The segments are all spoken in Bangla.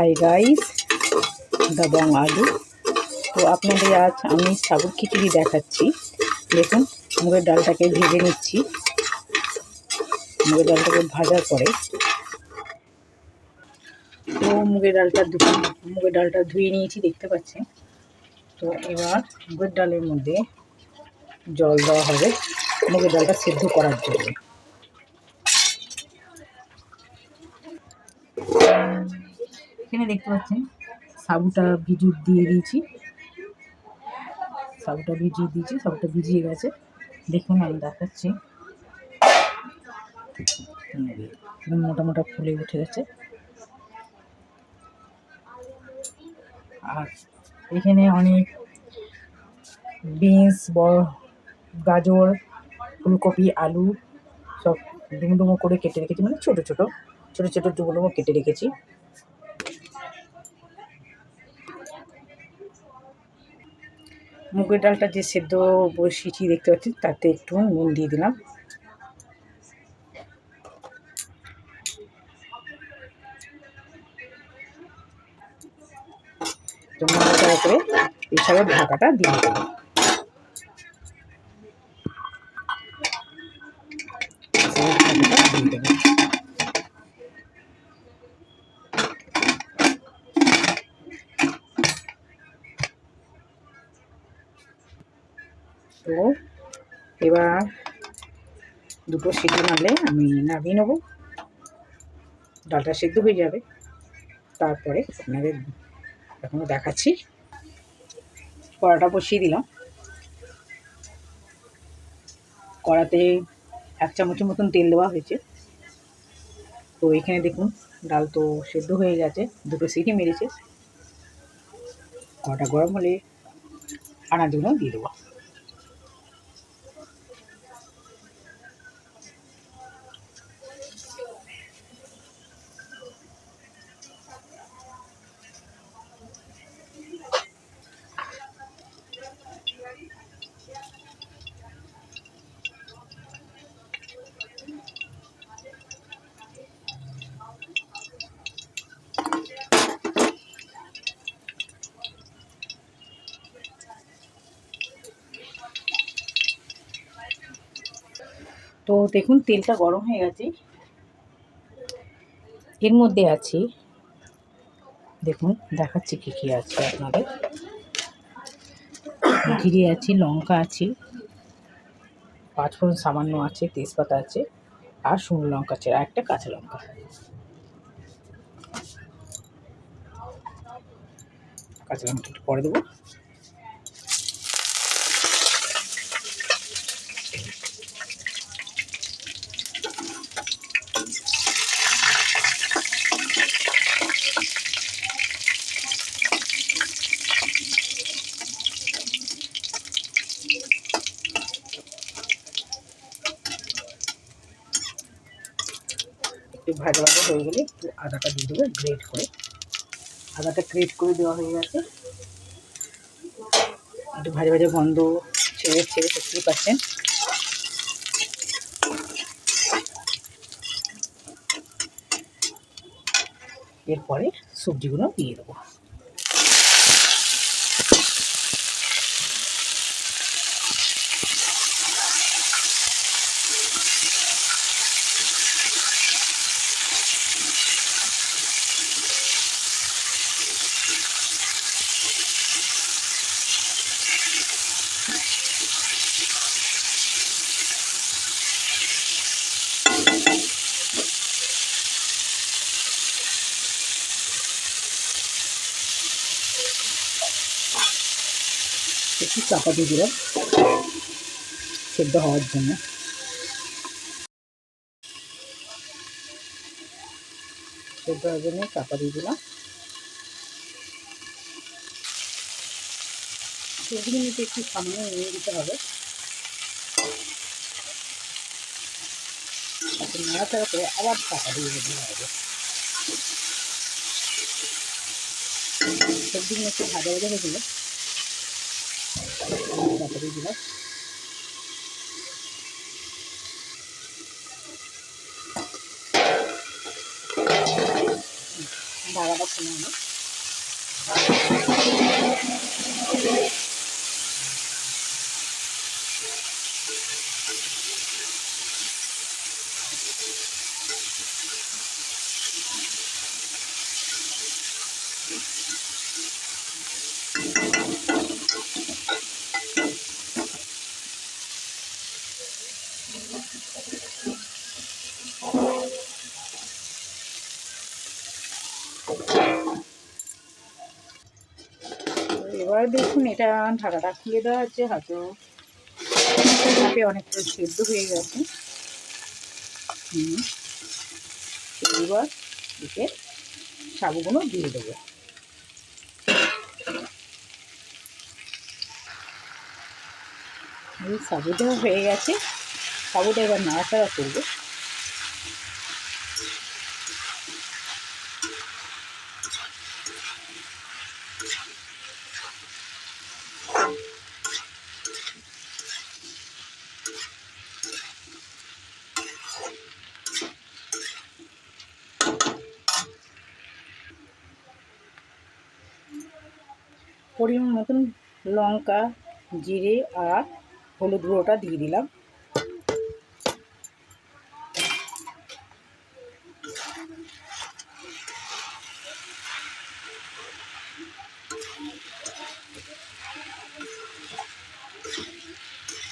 হাই গাইস দাবং আলু। তো আপনাদের আজ আমি সাবুর খিচুড়ি দেখাচ্ছি। দেখুন, মুগের ডালটাকে ভেজে নিচ্ছি। মুগের ডালটাকে ভাজার পরে। তো মুগের ডালটা মুগের ডালটা ধুয়ে নিয়েছি, দেখতে পাচ্ছেন? তো এবার মুগের ডালের মধ্যে জল দেওয়া হবে মুগের ডালটা সেদ্ধ করার জন্য। এখানে দেখতে পাচ্ছেন, সাবুটা ভিজু দিয়ে দিয়েছি। সাবুটা ভিজিয়ে দিয়েছি, সাবুটা ভিজিয়ে গেছে। দেখুন, আমি দেখাচ্ছি। মোটা মোটা ফুলে উঠে গেছে। আর এখানে অনেক বিনস গাজর, ফুলকপি, আলু সব ডুমো ডুমো করে কেটে রেখেছি। মানে ছোটো ছোটো ছোটো ছোটো ডুমো ডুমো কেটে রেখেছি। মুগের ডালটা যে সেদ্ধ বসিয়েছি দেখতে পাচ্ছি তাতে একটু নুন দিয়ে দিলাম। তো নাড়াচাড়া করে এছাড়াও ঢাকাটা দিয়ে দেবো ঢাকাটা দিয়ে দেবো তো এবার দুটো সিটি মারলে আমি নামিয়ে নেব। ডালটা সেদ্ধ হয়ে যাবে। তারপরে আপনাদের এখনও দেখাচ্ছি। কড়াটা বসিয়ে দিলাম। কড়াতে এক চামচের মতন তেল দেওয়া হয়েছে। তো এখানে দেখুন, ডাল তো সেদ্ধ হয়ে গেছে। দুটো সিটি মেরেছে। কড়াটা গরম হলে আনাজগুলো দিয়ে দেবো। দেখুন, তেলটা গরম হয়ে গেছে। এর মধ্যে আছে, দেখুন, দেখাচ্ছি কী কী আছে আপনাদের। জিরে আছে, লঙ্কা আছে, পাঁচফোড়ন সামান্য আছে, তেজপাতা আছে, আর শুকনো লঙ্কা আছে, আর একটা কাঁচা লঙ্কা। কাঁচা লঙ্কা একটু পরে দেবো। একটু ভাজা ভাজা হয়ে গেলে একটু আদাটা দিয়ে দেবে গ্রেট করে। আদাটা গ্রেট করে দেওয়া হয়ে গেছে। একটু ভাজা ভাজা গন্ধ ছেড়ে ছেড়ে দেখতেই পাচ্ছেন। এরপরে সবজিগুলো দিয়ে দেবো। একটু চাপা দিয়ে দিলাম। সেদ্ধ হওয়ার জন্য। সেদ্ধ হওয়ার জন্য চাপা দিয়ে দিলাম। নিতে একটু সামনে নিয়ে দিতে হবে। নাড়াচাড়া করে আবার চাপা দিয়ে দিতে হবে। সবজিগুলো একটু ভাজা ভাজা হয়ে গেলে দিয়ে দিলাম ঢাকাটা এবার দেখুন, এটা ঢাকাটা খুলে দেওয়া হচ্ছে হয়তো হাতে অনেকটা সেদ্ধ হয়ে গেছে। হুম, এবার দিকে সাবুগুলো দিয়ে দেবো। এই সাবুটা হয়ে গেছে, সাবুটা এবার নাড়াচাড়া করব। পরিমাণ মতন লঙ্কা, জিরে আর হলুদ গুঁড়োটা দিয়ে দিলাম।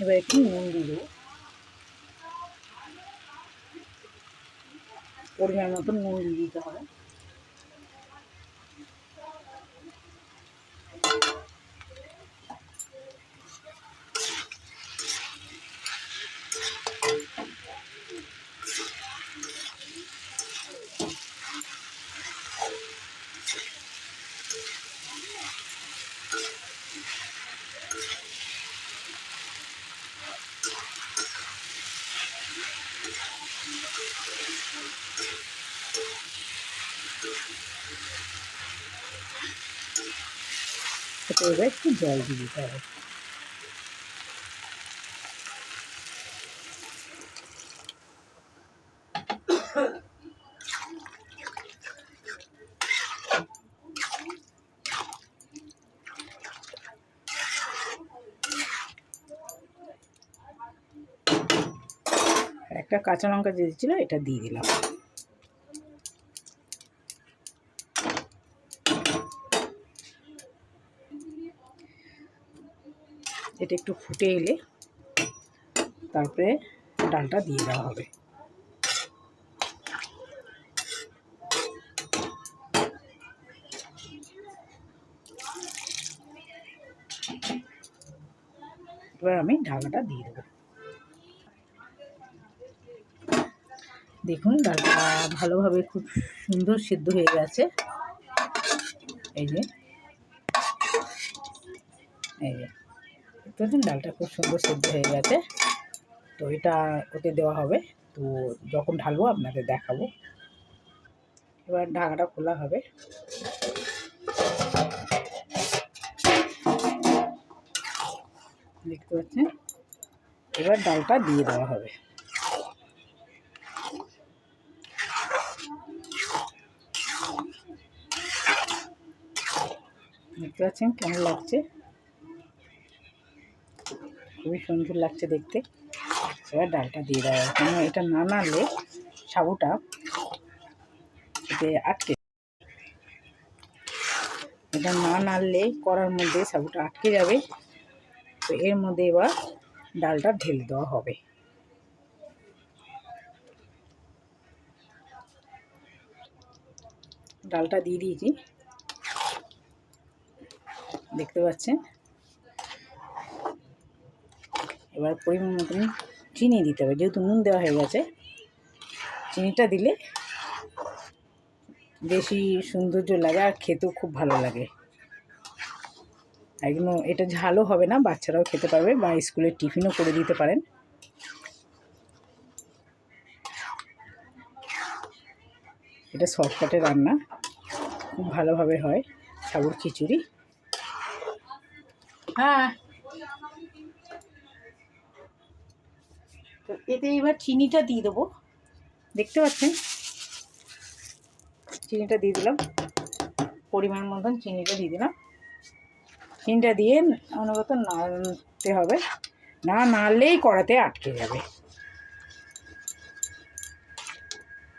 এবার একটু নুন দিয়ে পরিমাণ মতন নুন দিয়ে দিতে হবে। এতে একটু জল দিয়ে দিতে হবে। একটা কাঁচা লঙ্কা যে দিচ্ছিল এটা দিয়ে দিলাম। এটা একটু ফুটে এলে তারপরে ডালটা দিয়ে দেওয়া হবে। এবার আমি ঢাকাটা দিয়ে দেবো। দেখুন ডালটা ভালোভাবে খুব সুন্দর সিদ্ধ হয়ে গেছে। এই যে এই যে। পাচ্ছেন ডালটা খুব সুন্দর সিদ্ধ হয়ে গেছে। তো এটা ওতে দেওয়া হবে। তো যখন ঢালবো আপনাদের দেখাবো। এবার ঢাকাটা খোলা হবে। দেখতে পাচ্ছেন? এবার ডালটা দিয়ে দেওয়া হবে। দেখতে পাচ্ছেন কেমন লাগছে? খুবই সুন্দর লাগছে দেখতে। এবার ডালটা দিয়ে দেওয়া কেন এটা না নাড়লে সাবুটা আটকে এটা না নাড়লে কড়ার মধ্যে সাবুটা আটকে যাবে। তো এর মধ্যে এবার ডালটা ঢেলে দেওয়া হবে। ডালটা দিয়ে দিয়েছি। দেখতে পাচ্ছেন? এবার পরিমাণ মতন চিনি দিতে হবে। যেহেতু নুন দেওয়া হয়ে গেছে, চিনিটা দিলে বেশি সৌন্দর্য লাগে আর খেতেও খুব ভালো লাগে। একদম এটা ঝালও হবে না, বাচ্চারাও খেতে পারবে বা স্কুলের টিফিনও করে দিতে পারেন। এটা শর্টকাটে রান্না, খুব ভালোভাবে হয় সাবুর খিচুড়ি। হ্যাঁ। তো এতে এবার চিনিটা দিয়ে দেবো। দেখতে পাচ্ছেন? চিনিটা দিয়ে দিলাম। পরিমাণ মতন চিনিটা দিয়ে দিলাম। চিনিটা দিয়ে অনবরত নাড়তে হবে। না নাড়লেই কড়াতে আটকে যাবে।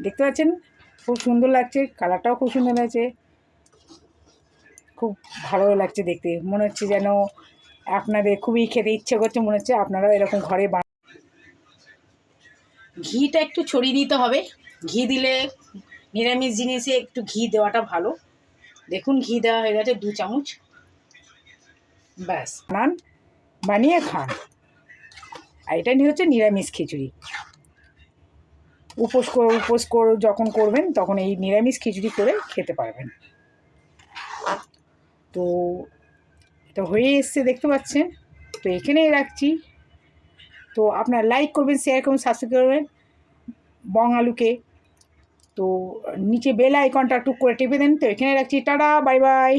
দেখতে পাচ্ছেন? খুব সুন্দর লাগছে। কালারটাও খুব সুন্দর লাগছে খুব ভালো লাগছে দেখতে। মনে হচ্ছে যেন আপনাদের খুবই খেতে ইচ্ছে করছে। মনে হচ্ছে আপনারাও এরকম ঘরে বান ঘিটা একটু ছড়িয়ে দিতে হবে। ঘি দিলে নিরামিষ জিনিসে একটু ঘি দেওয়াটা ভালো। দেখুন ঘি দেওয়া হয়ে গেছে দু চামচ। ব্যাস। নান বানিয়ে খান। আর এটা হচ্ছে নিরামিষ খিচুড়ি। উপোস উপোস যখন করবেন তখন এই নিরামিষ খিচুড়ি করে খেতে পারবেন। তো এটা হয়ে এসছে, দেখতে পাচ্ছেন? তো এখানেই রাখছি। তো আপনারা লাইক করবেন শেয়ার করবেন সাবস্ক্রাইব করবেন বঙ্গালুকে। তো নিচে বেল আইকনটা টুক করে টিপে দেন। তো এখানে রাখছি। Tata bye bye